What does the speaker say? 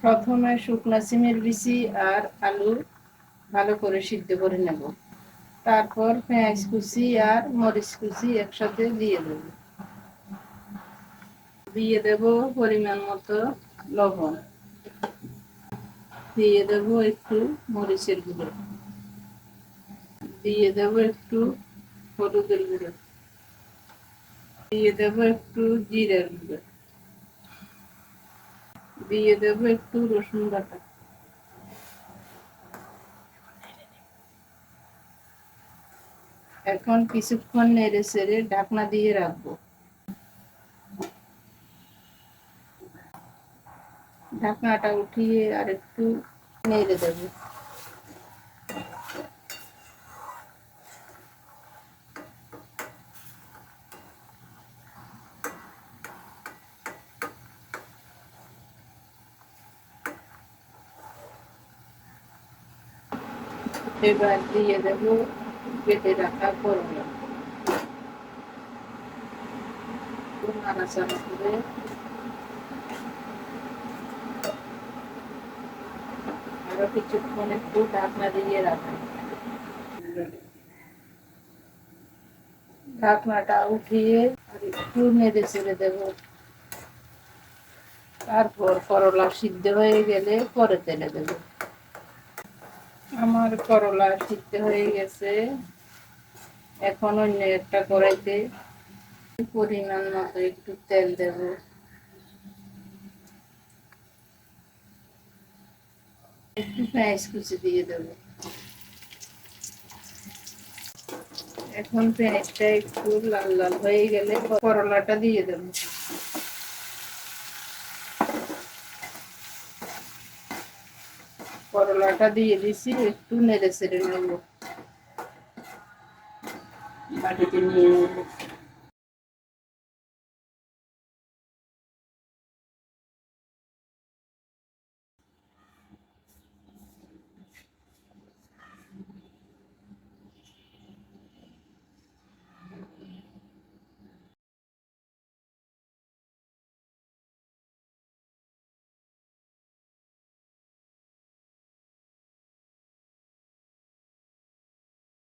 প্রথমে শুকনা সিমের বিচি আর আলু ভালো করে সিদ্ধ করে নেব। তারপর পেঁয়াজ কুচি আর মরিচ কুচি একসাথে দিয়ে দেব। দিয়ে দেব পরিমাণ মতো লবণ। দিয়ে দেব একটু মরিচের গুঁড়ো। দিয়ে দেব একটু হলুদের গুঁড়ো। দিয়ে দেব একটু জিরের গুঁড়ো। দিয়ে দেবো একটু রসুন বাটা। এখন কিছুক্ষণ নেড়ে সেরে ঢাকনা দিয়ে রাখব। ঢাকনাটা উঠিয়ে আর একটু নেড়ে দেবো। এবার দিয়ে দেব কেটে রাখা করলা নাড়াচাড়া একটু ঢাকনা দিয়ে রাখা ঢাকনাটা উঠিয়ে আর একটু নেড়ে ছেড়ে দেব তারপর করলা সিদ্ধ হয়ে গেলে পরে তেলে দেবো আমার করলা সিদ্ধ হয়ে গেছে। এখন অন্য একটা কড়াইতে পরিমাণ মতো একটু তেল দেব। একটু পেঁয়াজ কুচি দিয়ে দেব। এখন পেঁয়াজটা একটু লাল লাল হয়ে গেলে করলাটা দিয়ে দেবো। করলাটা দিয়ে দিছি একটু নেড়ে সেড়ে নেব। বাটিতে নিয়ে নেব।